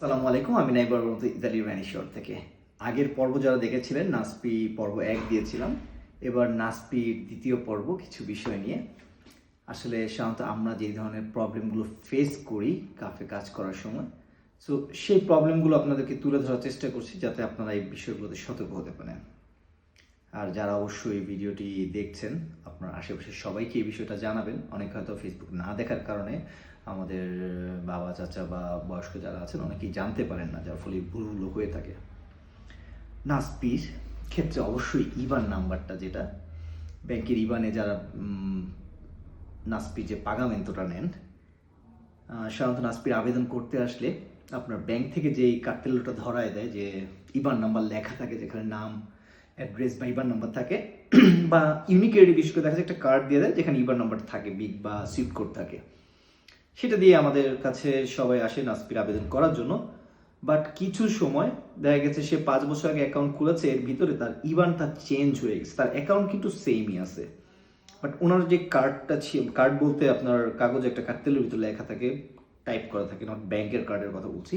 আসসালামু আলাইকুম, আমি নাইবার ইতালি ম্যানিশোর থেকে। আগের পর্ব যারা দেখেছিলেন, নাসপি পর্ব এক দিয়েছিলাম। এবার নাসপির দ্বিতীয় পর্ব কিছু বিষয় নিয়ে। আসলে সাধারণত আমরা যে ধরনের প্রবলেমগুলো ফেস করি, কাফে কাজ করার সময় সো সেই প্রবলেমগুলো আপনাদেরকে তুলে ধরার চেষ্টা করছি যাতে আপনারা এই বিষয়গুলোতে সতর্ক হতে পারেন। আর যারা অবশ্যই এই ভিডিওটি দেখছেন, আপনার আশেপাশে সবাইকে এই বিষয়টা জানাবেন। অনেক হয়তো ফেসবুক না দেখার কারণে আমাদের বাবা, চাচা বা বয়স্ক যারা আছেন, অনেকেই জানতে পারেন না, যার ফলে ভুলগুলো হয়ে থাকে। নাসপির ক্ষেত্রে অবশ্যই ইবান নাম্বারটা যেটা, ব্যাংকের ইবানে যারা নাসপি যে পাগামেন্টটা নেন সাধারণত নাসপির আবেদন করতে আসলে আপনার ব্যাংক থেকে যে এই কার্তেলটা ধরায় দেয়, যে ইবান নাম্বার লেখা থাকে যেখানে নাম অ্যাড্রেস বা ইবার নাম্বার থাকে। বা ইউনিক বিশেষ করে দেখা যায় একটা কার্ড দিয়ে দেয়, যেখানে ইবার নাম্বার থাকে বিগ বা সুইট কোড থাকে। সেটা দিয়ে আমাদের কাছে সবাই আসে নাসপির আবেদন করার জন্য। বাট কিছু সময় দেখা গেছে সে পাঁচ বছর আগে অ্যাকাউন্ট খুলেছে, এর ভিতরে তার ইবান তার চেঞ্জ হয়ে গেছে। তার অ্যাকাউন্ট কিন্তু সেমই আছে। বাট ওনার যে কার্ডটা ছিল কার্ড বলতে আপনার কাগজে একটা কার্তেলের ভিতরে লেখা থাকে টাইপ করা থাকে নট ব্যাংকের কার্ডের কথা বলছি।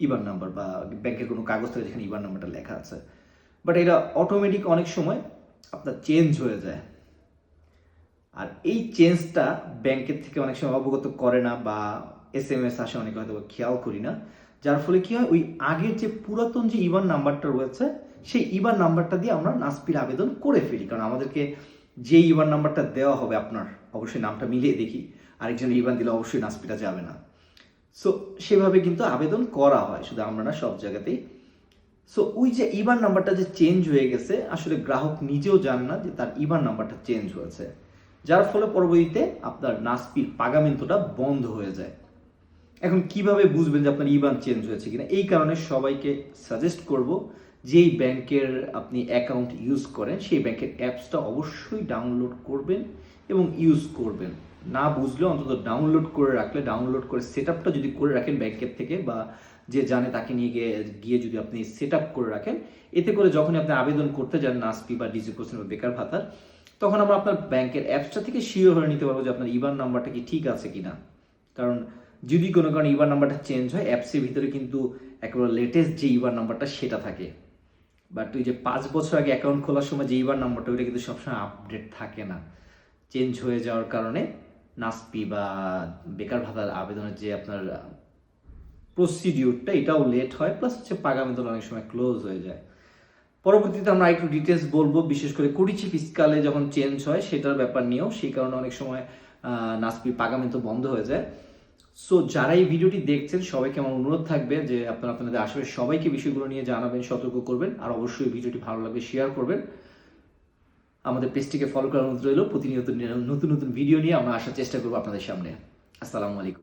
ইবান নাম্বার বা ব্যাংকের কোনো কাগজ থাকে যেখানে ইবান নাম্বারটা লেখা আছে। বাট এটা অটোমেটিক অনেক সময় আপনার চেঞ্জ হয়ে যায়। আর এই চেঞ্জটা ব্যাংকের থেকে অনেক সময় অবগত করে না বা এস এম এস আসে অনেকে হয়তো খেয়াল করি না। যার ফলে কি হয়, ওই আগের যে পুরাতন যে ইবান নাম্বারটা রয়েছে, সেই ইবান নাম্বারটা দিয়ে আমরা নাসপির আবেদন করে ফেলি। কারণ আমাদেরকে যে ইবান নাম্বারটা দেওয়া হবে আপনার, অবশ্যই নামটা মিলিয়ে দেখি। আরেকজন ইবান দিলে অবশ্যই নাসপিটা যাবে না। সো সেভাবে কিন্তু আবেদন করা হয়। শুধু আমরা না, সব জায়গাতেই সো ওই যে ইবান নাম্বারটা যে চেঞ্জ হয়ে গেছে, আসলে গ্রাহক নিজেও জান না যে তার ইবান নাম্বারটা চেঞ্জ হয়েছে। যার ফলে পরবর্তীতে আপনার নাসপির পাগামেন্টটা বন্ধ হয়ে যায়। এখন কীভাবে বুঝবেন যে আপনার ইবান চেঞ্জ হয়েছে কিনা? এই কারণে সবাইকে সাজেস্ট করব যেই ব্যাংকের আপনি অ্যাকাউন্ট ইউজ করেন, সেই ব্যাংকের অ্যাপসটা অবশ্যই ডাউনলোড করবেন এবং ইউজ করবেন। না বুঝলে অন্তত ডাউনলোড করে রাখলে ডাউনলোড করে সেট আপটা যদি করে রাখেন ব্যাংকের থেকে বা যে জানে তাকে নিয়ে গিয়ে গিয়ে যদি আপনি সেট আপ করে রাখেন, এতে করে যখন আপনি আবেদন করতে যান নাসপি বা ডিজি কোশ্চেন বা বেকার ভাতার, তখন আমরা আপনার ব্যাংকের অ্যাপসটা থেকে শিওর হয়ে নিতে পারব যে আপনার ইবান নাম্বারটা কি ঠিক আছে কিনা। কারণ যদি কোনো কারণে ইবার নাম্বারটা চেঞ্জ হয় অ্যাপসের ভিতরে কিন্তু একেবারে লেটেস্ট যে ইবার নাম্বারটা সেটা থাকে। বাট ওই যে পাঁচ বছর আগে অ্যাকাউন্ট খোলার সময় যে ইবার নাম্বারটা ওইটা কিন্তু সবসময় আপডেট থাকে না। চেঞ্জ হয়ে যাওয়ার কারণে নাসপি বা বেকার ভাতার আবেদনের যে আপনার প্রসিডিউরটা এটাও লেট হয় প্লাস হচ্ছে পাগামেন্টন অনেক সময় ক্লোজ হয়ে যায়। পরবর্তীতে আমরা একটু ডিটেলস বলব, বিশেষ করে কুড়িচি ফিসকালে যখন চেঞ্জ হয়, সেটার ব্যাপার নিয়েও, সেই কারণে অনেক সময় নাসপি পাগামেন্ট বন্ধ হয়ে যায়। সো যারা এই ভিডিওটি দেখছেন, সবাইকে আমার অনুরোধ থাকবে যে আপনারা আপনাদের আশেপাশে সবাইকে বিষয়গুলো নিয়ে জানাবেন, সতর্ক করবেন, আর অবশ্যই ভিডিওটি ভালো লাগবে শেয়ার করবেন। আমাদের পেজটিকে ফলো করার অনুরোধ রইল। প্রতিনিয়ত নতুন নতুন ভিডিও নিয়ে আমরা আসার চেষ্টা করব আপনাদের সামনে। আসসালামু আলাইকুম।